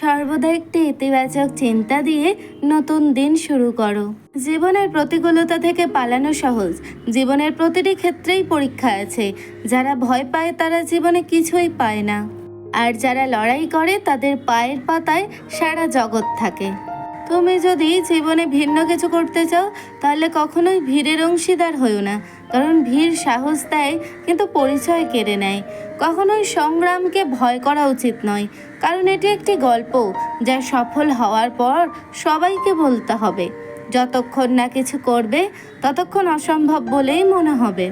সর্বদা একটি ইতিবাচক চিন্তা দিয়ে নতুন দিন শুরু করো। জীবনের প্রতিকূলতা থেকে পালানো সহজ। জীবনের প্রতিটি ক্ষেত্রেই পরীক্ষা আছে। যারা ভয় পায় তারা জীবনে কিছুই পায় না। আর যারা লড়াই করে তাদের পায়ের পাতায় সারা জগৎ থাকে। তুমি যদি জীবনে ভিন্ন কিছু করতে চাও, তাহলে কখনোই ভিড়ের অংশীদার হইও না। কারণ ভিড় সাহস দেয়, কিন্তু পরিচয় কেড়ে নেয়। কখনোই সংগ্রামকে ভয় করা উচিত নয়। কারণ এটি একটি গল্প, যা সফল হওয়ার পর সবাইকে বলতে হবে। যতক্ষণ না কিছু করবে, ততক্ষণ অসম্ভব বলেই মনে হবে।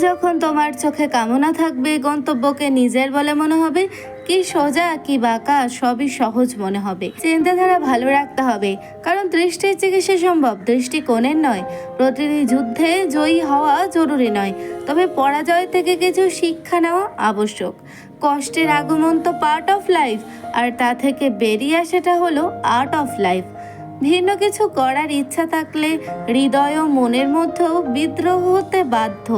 যখন তোমার চোখে কামনা থাকবে, গন্তব্যকে নিজের বলে মনে হবে কি সোজা কি বাঁকা, সবই সহজ মনে হবে। চিন্তাধারা ভালো রাখতে হবে। কারণ দৃষ্টির চিকিৎসা সম্ভব, দৃষ্টিকোণের নয়। প্রতিটি যুদ্ধে জয়ী হওয়া জরুরি নয়। তবে পরাজয় থেকে কিছু শিক্ষা নেওয়া আবশ্যক। কষ্টের আগমন তো পার্ট অফ লাইফ আর তা থেকে বেরিয়ে আসাটা হলো আর্ট অফ লাইফ ভিন্ন কিছু করার ইচ্ছা থাকলে হৃদয় ও মনের মধ্যেও বিদ্রোহ হতে বাধ্য।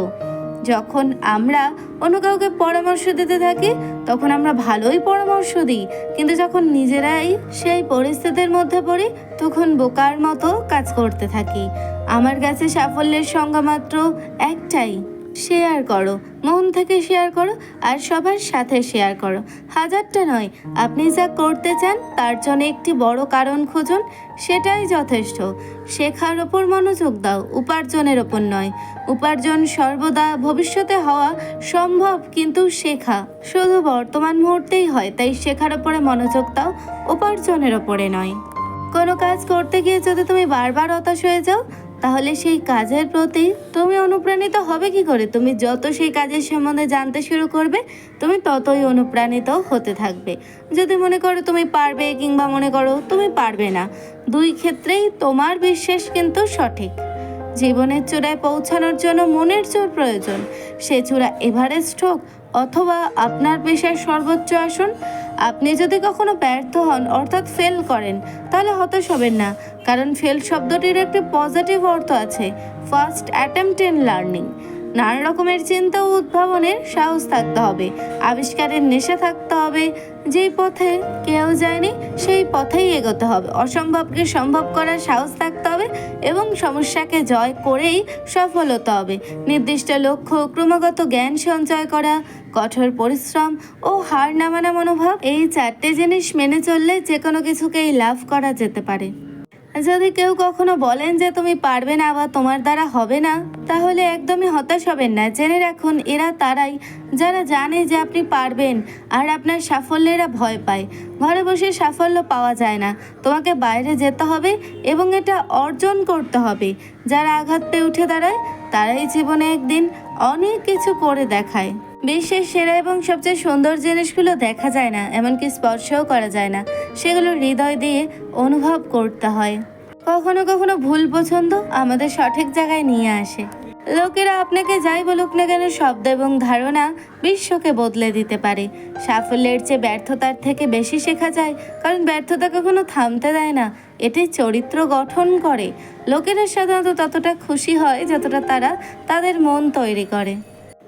যখন আমরা অন্য কাউকে পরামর্শ দিতে থাকি, তখন আমরা ভালোই পরামর্শ দিই। কিন্তু যখন নিজেরাই সেই পরিস্থিতির মধ্যে পড়ি, তখন বোকার মতো কাজ করতে থাকি। আমার কাছে সাফল্যের সংজ্ঞা মাত্র একটাই। শেয়ার করো। মন থেকে শেয়ার করো আর সবার সাথে শেয়ার করো। হাজারটা নয়, আপনি যা করতে চান তার জন্য একটি বড় কারণ খুঁজুন, সেটাই যথেষ্ট। শেখার ওপর মনোযোগ দাও, উপার্জনের ওপর নয়। উপার্জন সর্বদা ভবিষ্যতে হওয়া সম্ভব, কিন্তু শেখা। শুধু বর্তমান মুহূর্তেই হয়, তাই শেখার ওপরে মনোযোগ দাও, উপার্জনের ওপরে নয়। কোনো কাজ করতে গিয়ে যদি তুমি বারবার হতাশ হয়ে যাও তাহলে সেই কাজের প্রতি তুমি অনুপ্রাণিত হবে কি করে? তুমি যত সেই কাজের সম্বন্ধে জানতে শুরু করবে, তুমি ততই অনুপ্রাণিত হতে থাকবে। যদি মনে করো তুমি পারবে কিংবা মনে করো তুমি পারবে না, দুই ক্ষেত্রেই তোমার বিশ্বাস কিন্তু সঠিক। জীবনের চূড়ায় পৌঁছানোর জন্য মনের জোর প্রয়োজন। সে চূড়া এভারেস্ট হোক অথবা আপনার পেশার সর্বোচ্চ আসন, আপনি যদি কখনো ব্যর্থ হন অর্থাৎ ফেল করেন, তাহলে হতাশ হবেন না। কারণ ফেল শব্দটির একটি পজিটিভ অর্থ আছে ফার্স্ট অ্যাটেম্পট ইন লার্নিং নানা রকমের চিন্তা ও উদ্ভাবনের সাহস থাকতে হবে, আবিষ্কারের নেশা থাকতে হবে, যেই পথে কেউ যায়নি, সেই পথেই এগোতে হবে। অসম্ভবকে সম্ভব করার সাহস থাকতে হবে এবং সমস্যাকে জয় করেই সফল হতে হবে। নির্দিষ্ট লক্ষ্য, ক্রমাগত জ্ঞান সঞ্চয় করা, কঠোর পরিশ্রম ও হার নামানা মনোভাব, এই চারটে জিনিস মেনে চললে যে কোনো কিছুকেই লাভ করা যেতে পারে। যদি কেউ কখনো বলেন যে তুমি পারবে না বা তোমার দ্বারা হবে না, তাহলে একদমই হতাশ হবেন না। জেনে রাখুন, এরা তারাই। যারা জানে যে আপনি পারবেন আর আপনার সাফল্যে এরা ভয় পায়। ঘরে বসে সাফল্য পাওয়া যায় না। তোমাকে বাইরে যেতে হবে এবং এটা অর্জন করতে হবে। যারা আঘাত পেয়ে উঠে দাঁড়ায়, তারাই জীবনে একদিন অনেক কিছু করে দেখায়। বিশ্বের সেরা এবং সবচেয়ে সুন্দর জিনিসগুলো দেখা যায় না, এমনকি স্পর্শও করা যায় না। সেগুলো হৃদয় দিয়ে অনুভব করতে হয়। কখনো কখনো ভুল পছন্দ আমাদের সঠিক জায়গায় নিয়ে আসে। লোকেরা আপনাকে যাই বলুক না কেন শব্দ এবং ধারণা বিশ্বকে বদলে দিতে পারে। সাফল্যের চেয়ে ব্যর্থতার থেকে বেশি শেখা যায়, কারণ ব্যর্থতা কখনো থামতে দেয় না এটি চরিত্র গঠন করে। লোকেরা সাধারণত ততটা খুশি হয় যতটা তারা তাদের মন তৈরি করে।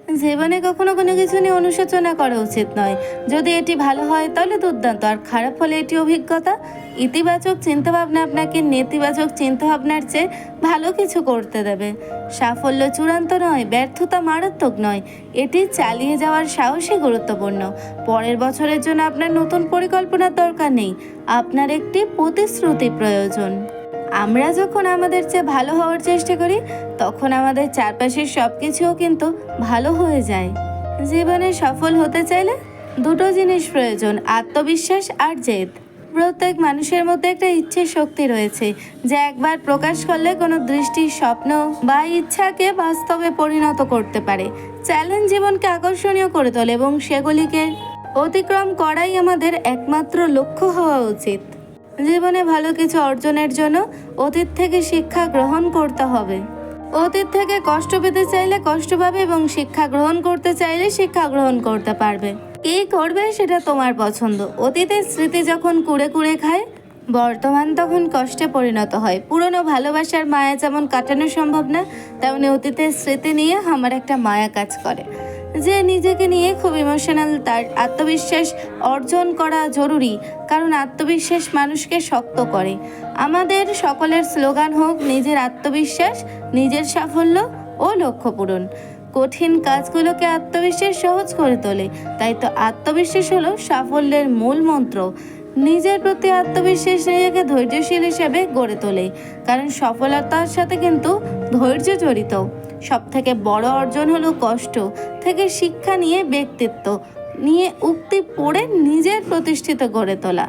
জীবনে কখনো কোনো কিছু নিয়ে অনুশোচনা করা উচিত নয়। যদি এটি ভালো হয়, তাহলে দুর্দান্ত। আর খারাপ হলে এটি অভিজ্ঞতা। ইতিবাচক চিন্তাভাবনা আপনাকে নেতিবাচক চিন্তাভাবনার চেয়ে ভালো কিছু করতে দেবে। সাফল্য চূড়ান্ত নয়, ব্যর্থতা মারাত্মক নয়। এটি চালিয়ে যাওয়ার সাহসই গুরুত্বপূর্ণ। পরের বছরের জন্য আপনার নতুন পরিকল্পনার দরকার নেই। আপনার একটি প্রতিশ্রুতি প্রয়োজন। আমরা যখন আমাদের চেয়ে ভালো হওয়ার চেষ্টা করি, তখন আমাদের চারপাশের সব কিছুও কিন্তু ভালো হয়ে যায়। জীবনে সফল হতে চাইলে দুটো জিনিস প্রয়োজন, আত্মবিশ্বাস আর জেদ। প্রত্যেক মানুষের মধ্যে একটা ইচ্ছের শক্তি রয়েছে, যা একবার প্রকাশ করলে কোনো দৃষ্টির স্বপ্ন বা ইচ্ছাকে বাস্তবে পরিণত করতে পারে। চ্যালেঞ্জ জীবনকে আকর্ষণীয় করে তোলে এবং সেগুলিকে অতিক্রম করাই আমাদের একমাত্র লক্ষ্য হওয়া উচিত। জীবনে ভালো কিছু অর্জনের জন্য অতীত থেকে শিক্ষা গ্রহণ করতে হবে। অতীত থেকে কষ্ট পেতে চাইলে কষ্ট পাবে এবং শিক্ষা গ্রহণ করতে চাইলে শিক্ষা গ্রহণ করতে পারবে। কি করবে সেটা তোমার পছন্দ। অতীতের স্মৃতি যখন কুড়ে কুড়ে খায়, বর্তমান তখন কষ্টে পরিণত হয়। পুরনো ভালোবাসার মায়া যেমন কাটানো সম্ভব না, তেমনি অতীতের স্মৃতি নিয়ে আমার একটা মায়া কাজ করে। যে নিজেকে নিয়ে খুব ইমোশনাল তার আত্মবিশ্বাস অর্জন করা জরুরি, কারণ আত্মবিশ্বাস মানুষকে শক্ত করে। আমাদের সকলের স্লোগান হোক, নিজের আত্মবিশ্বাস, নিজের সাফল্য ও লক্ষ্য পূরণ। কঠিন কাজগুলোকে আত্মবিশ্বাস সহজ করে তোলে, তাই তো আত্মবিশ্বাস হলো সাফল্যের মূল মন্ত্র। নিজের প্রতি আত্মবিশ্বাস নিজেকে ধৈর্যশীল হিসেবে গড়ে তোলে, কারণ সফলতার সাথে কিন্তু ধৈর্য জড়িত। সব থেকে বড় অর্জন হলো কষ্ট থেকে শিক্ষা নিয়ে ব্যক্তিত্ব, নিয়ে উক্তি পড়ে নিজের প্রতিষ্ঠিত গড়ে তোলা।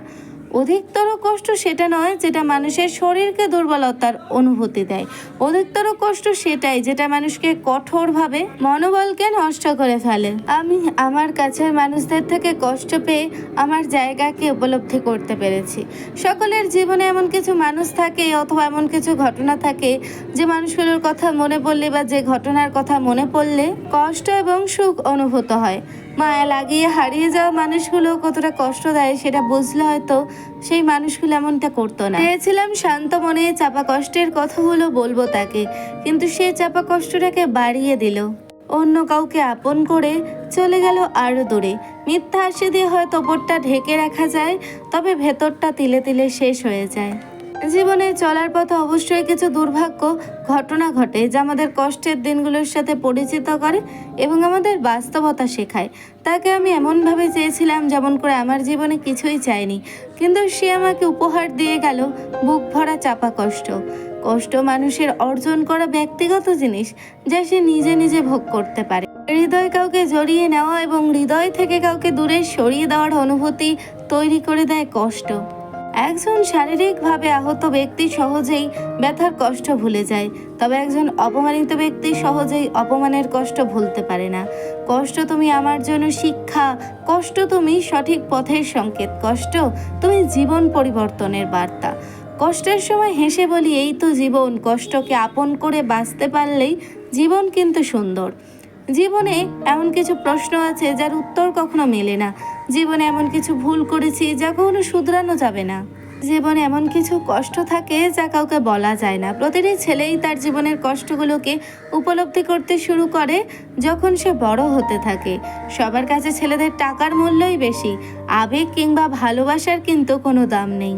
অধিকতর কষ্ট সেটা নয় যেটা মানুষের শরীরকে দুর্বলতার অনুভূতি দেয়। অধিকতর কষ্ট সেটাই যেটা মানুষকে কঠোরভাবে মনোবলকে নষ্ট করে ফেলে। আমি আমার কাছের মানুষদের থেকে কষ্ট পেয়ে আমার জায়গাকে উপলব্ধি করতে পেরেছি। সকলের জীবনে এমন কিছু মানুষ থাকে অথবা এমন কিছু ঘটনা থাকে যে মানুষগুলোর কথা মনে পড়লে বা যে ঘটনার কথা মনে পড়লে কষ্ট এবং সুখ অনুভূত হয়। মায়া লাগিয়ে হারিয়ে যাওয়া মানুষগুলো কতটা কষ্ট দেয় সেটা বুঝলে হয়তো সেই মানুষগুলো এমনটা করতো না। চেয়েছিলাম শান্ত মনে চাপা কষ্টের কথাগুলো বলব তাকে, কিন্তু সে চাপা কষ্টটাকে বাড়িয়ে দিল। অন্য কাউকে আপন করে চলে গেল আরও দূরে। মিথ্যা হাসি দিয়ে হয়তো ওপরটা ঢেকে রাখা যায়, তবে ভেতরটা তিলে তিলে শেষ হয়ে যায়। জীবনে চলার পথে অবশ্যই কিছু দুর্ভাগ্য ঘটনা ঘটে যা আমাদের কষ্টের দিনগুলোর সাথে পরিচিত করে এবং আমাদের বাস্তবতা শেখায়। তাকে আমি এমনভাবে চেয়েছিলাম যেমন করে আমার জীবনে কিছুই চাইনি, কিন্তু সে আমাকে উপহার দিয়ে গেল বুক ভরা চাপা কষ্ট। কষ্ট মানুষের অর্জন করা ব্যক্তিগত জিনিস যা সে নিজে নিজে ভোগ করতে পারে। হৃদয় কাউকে জড়িয়ে নেওয়া এবং হৃদয় থেকে কাউকে দূরে সরিয়ে দেওয়ার অনুভূতি তৈরি করে দেয় কষ্ট। একজন শারীরিকভাবে আহত ব্যক্তি সহজেই ব্যথার কষ্ট ভুলে যায়, তবে একজন অপমানিত ব্যক্তি সহজেই অপমানের কষ্ট ভুলতে পারে না। কষ্ট তুমি আমার জন্য শিক্ষা, কষ্ট তুমি সঠিক পথের সংকেত, কষ্ট তুমি জীবন পরিবর্তনের বার্তা। কষ্টের সময় হেসে বলি, এই তো জীবন, কষ্টকে আপন করে বাঁচতে পারলেই জীবন কিন্তু সুন্দর। জীবনে এমন কিছু প্রশ্ন আছে যার উত্তর কখনো মেলে না। জীবনে এমন কিছু ভুল করেছি যা কখনো শুধরানো যাবে না। জীবনে এমন কিছু কষ্ট থাকে যা কাউকে বলা যায় না। প্রতিটি ছেলেই তার জীবনের কষ্টগুলোকে উপলব্ধি করতে শুরু করে যখন সে বড় হতে থাকে। সবার কাছে ছেলেদের টাকার মূল্যই বেশি, আবেগ কিংবা ভালোবাসার কিন্তু কোনো দাম নেই।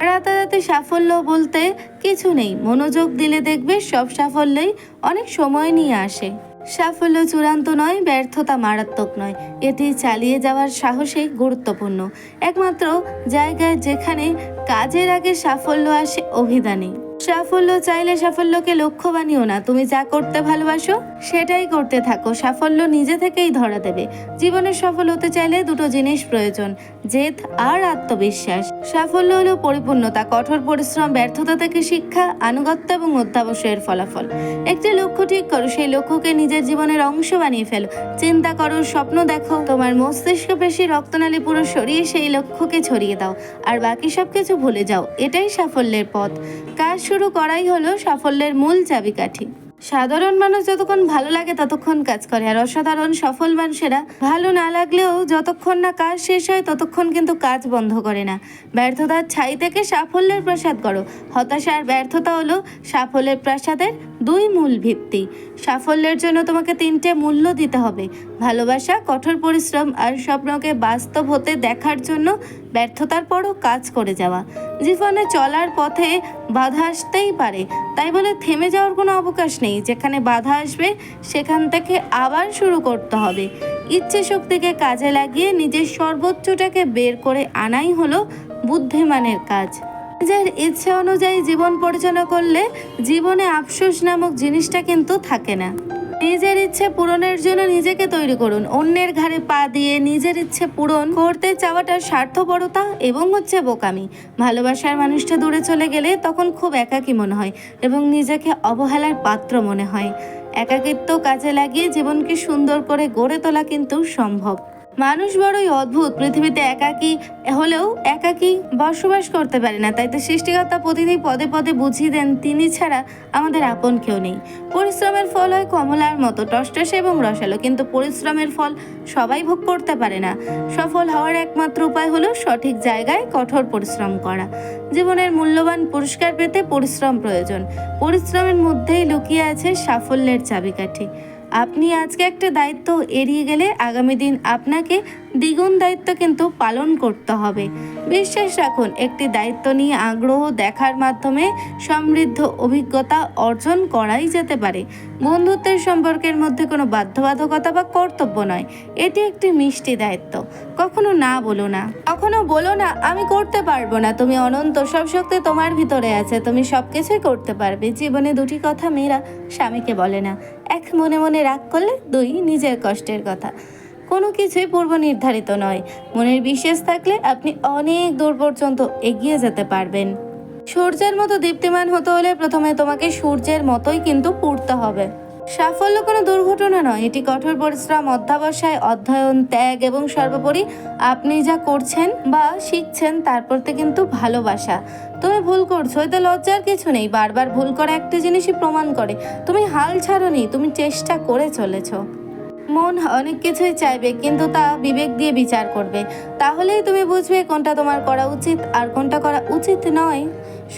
রাতারাতি সাফল্য বলতে কিছু নেই। মনোযোগ দিলে দেখবে সব সাফল্যই অনেক সময় নিয়ে আসে। সাফল্য চূড়ান্ত নয়, ব্যর্থতা মারাত্মক নয়। এটি চালিয়ে যাওয়ার সাহসে গুরুত্বপূর্ণ। একমাত্র জায়গায় যেখানে কাজের আগে সাফল্য আসে অভিধানে সাফল্য চাইলে সাফল্যকে লক্ষ্য বানিও না। তুমি যা করতে ভালোবাসো, সেটাই করতে থাকো। সাফল্য নিজে থেকেই ধরা দেবে। জীবনে সফল হতে চাইলে দুটো জিনিস প্রয়োজন, জেদ আর আত্মবিশ্বাস। সাফল্য হলো পরিপূর্ণতা, কঠোর পরিশ্রম, ব্যর্থতা থেকে শিক্ষা, আনুগত্য এবং অত্যাবশ্যের ফলাফল। একটি লক্ষ্য ঠিক করো, সেই লক্ষ্যকে নিজের জীবনের অংশ বানিয়ে ফেলো। চিন্তা করো, স্বপ্ন দেখো। তোমার মস্তিষ্ক পেশি রক্তনালী পুরো সরিয়ে সেই লক্ষ্যকে ছড়িয়ে দাও। আর বাকি সব কিছু ভুলে যাও। এটাই সাফল্যের পথ। কাজ শুরু করাই হলো সাফল্যের মূল চাবিকাঠি। সাধারণ মানুষ যতক্ষণ ভালো লাগে ততক্ষণ কাজ করে, আর অসাধারণ সফল মানুষেরা ভালো না লাগলেও যতক্ষণ না কাজ শেষ হয় ততক্ষণ কিন্তু কাজ বন্ধ করে না। ব্যর্থতার ছাই থেকে সাফল্যের প্রসাদ করো। হতাশার ব্যর্থতা হলো সাফল্যের প্রাসাদের দুই মূল ভিত্তি। সাফল্যের জন্য তোমাকে তিনটে মূল্য দিতে হবে। ভালোবাসা, কঠোর পরিশ্রম আর স্বপ্নকে বাস্তব হতে দেখার জন্য ব্যর্থতার পরও কাজ করে যাওয়া। জীবনে চলার পথে বাধা আসতেই পারে। তাই বলে থেমে যাওয়ার কোনো অবকাশ নেই। যেখানে বাধা আসবে, সেখান থেকে আবার শুরু করতে হবে। ইচ্ছে শক্তিকে কাজে লাগিয়ে নিজের সর্বোচ্চটাকে বের করে আনাই হলো বুদ্ধিমানের কাজ। নিজের ইচ্ছে অনুযায়ী জীবন পরিচালনা করলে জীবনে আফসোস নামক জিনিসটা কিন্তু থাকে না। নিজের ইচ্ছে পূরণের জন্য নিজেকে তৈরি করুন। অন্যের ঘাড়ে পা দিয়ে নিজের ইচ্ছে পূরণ করতে চাওয়াটা স্বার্থপরতা এবং হচ্ছে বোকামি। ভালোবাসার মানুষটা দূরে চলে গেলে তখন খুব একাকী মনে হয় এবং নিজেকে অবহেলার পাত্র মনে হয়। একাকিত্ব কাজে লাগিয়ে জীবনকে সুন্দর করে গড়ে তোলা কিন্তু সম্ভব। মানুষ বড়ই অদ্ভুত, পৃথিবীতে একাকী হলেও একাকী বসবাস করতে পারে না। তাই তো সৃষ্টিকর্তা প্রতিদিন পদে পদে বুঝিয়ে দেন, তিনি ছাড়া আমাদের আপন কেউ নেই। পরিশ্রমের ফল হয় কমলার মতো, টসটসে এবং রসালো। কিন্তু পরিশ্রমের ফল সবাই ভোগ করতে পারে না। সফল হওয়ার একমাত্র উপায় হলো সঠিক জায়গায় কঠোর পরিশ্রম করা। জীবনের মূল্যবান পুরস্কার পেতে পরিশ্রম প্রয়োজন। পরিশ্রমের মধ্যেই লুকিয়ে আছে সাফল্যের চাবিকাঠি। আপনি আজকে একটা দায়িত্ব এড়িয়ে গেলে আগামী দিন আপনাকে দ্বিগুণ দায়িত্ব কিন্তু পালন করতে হবে। বিশ্বাস রাখুন, একটি দায়িত্ব নিয়ে আগ্রহ দেখার মাধ্যমে সমৃদ্ধ অভিজ্ঞতা অর্জন করাই যেতে পারে। বন্ধুত্বের সম্পর্কের মধ্যে কোনো বাধ্যবাধকতা বা কর্তব্য নয়, এটি একটি মিষ্টি দায়িত্ব। কখনো না বলো না। কখনো বলো না, আমি করতে পারব না, তুমি অনন্ত, সব শক্তি তোমার ভিতরে আছে, তুমি সব কিছুই করতে পারবে। জীবনে দুটি কথা মেয়েরা স্বামীকে বলে না। এক মনে মনে রাগ করলে দুই নিজের কষ্টের কথা। কোনো কিছুই পূর্ব নির্ধারিত নয়। মনের বিশ্বাস থাকলে আপনি অনেক দূর পর্যন্ত এগিয়ে যেতে পারবেন। সূর্যের মতো দীপ্তিমান হতে হলে প্রথমে তোমাকে সূর্যের মতোই কিন্তু পড়তে হবে। সাফল্য কোনো দুর্ঘটনা নয়। এটি কঠোর পরিশ্রম, অধ্যাবসায়, অধ্যয়ন, ত্যাগ এবং সর্বোপরি আপনি যা করছেন বা শিখছেন তার প্রতি কিন্তু ভালোবাসা। তুমি ভুল করছ, এতে লজ্জার কিছু নেই। বারবার ভুল করা একটা জিনিসই প্রমাণ করে। তুমি হাল ছাড়োনি, তুমি চেষ্টা করে চলেছো। মন অনেক কিছুই চাইবে, কিন্তু তা বিবেক দিয়ে বিচার করবে। তাহলেই তুমি বুঝবে কোনটা তোমার করা উচিত আর কোনটা করা উচিত নয়।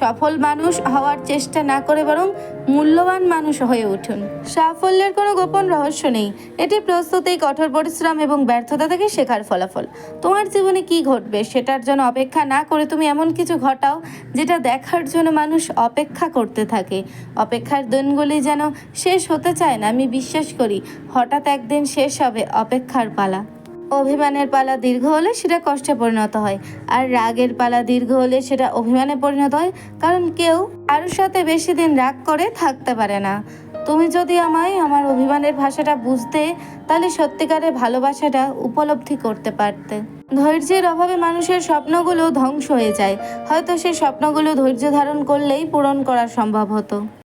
সফল মানুষ হওয়ার চেষ্টা না করে বরং মূল্যবান মানুষ হয়ে উঠুন। সাফল্যের কোনো গোপন রহস্য নেই। এটি প্রস্তুতি, কঠোর পরিশ্রম এবং ব্যর্থতা থেকে শেখার ফলাফল। তোমার জীবনে কি ঘটবে সেটার জন্য অপেক্ষা না করে তুমি এমন কিছু ঘটাও যেটা দেখার জন্য মানুষ অপেক্ষা করতে থাকে। অপেক্ষার দিনগুলি যেন শেষ হতে চায় না, আমি বিশ্বাস করি হঠাৎ একদিন শেষ হবে অপেক্ষার পালা। অভিমানের পালা দীর্ঘ হলে সেটা কষ্টে পরিণত হয়, আর রাগের পালা দীর্ঘ হলে সেটা অভিমানে পরিণত হয়, কারণ কেউ কারোর সাথে বেশি দিন রাগ করে থাকতে পারে না। তুমি যদি আমায় আমার অভিমানের ভাষাটা বুঝতে, তাহলে সত্যিকারের ভালোবাসাটা উপলব্ধি করতে পারতে। ধৈর্যের অভাবে মানুষের স্বপ্নগুলো ধ্বংস হয়ে যায়, হয়তো সেই স্বপ্নগুলো ধৈর্য ধারণ করলেই পূরণ করা সম্ভব হতো।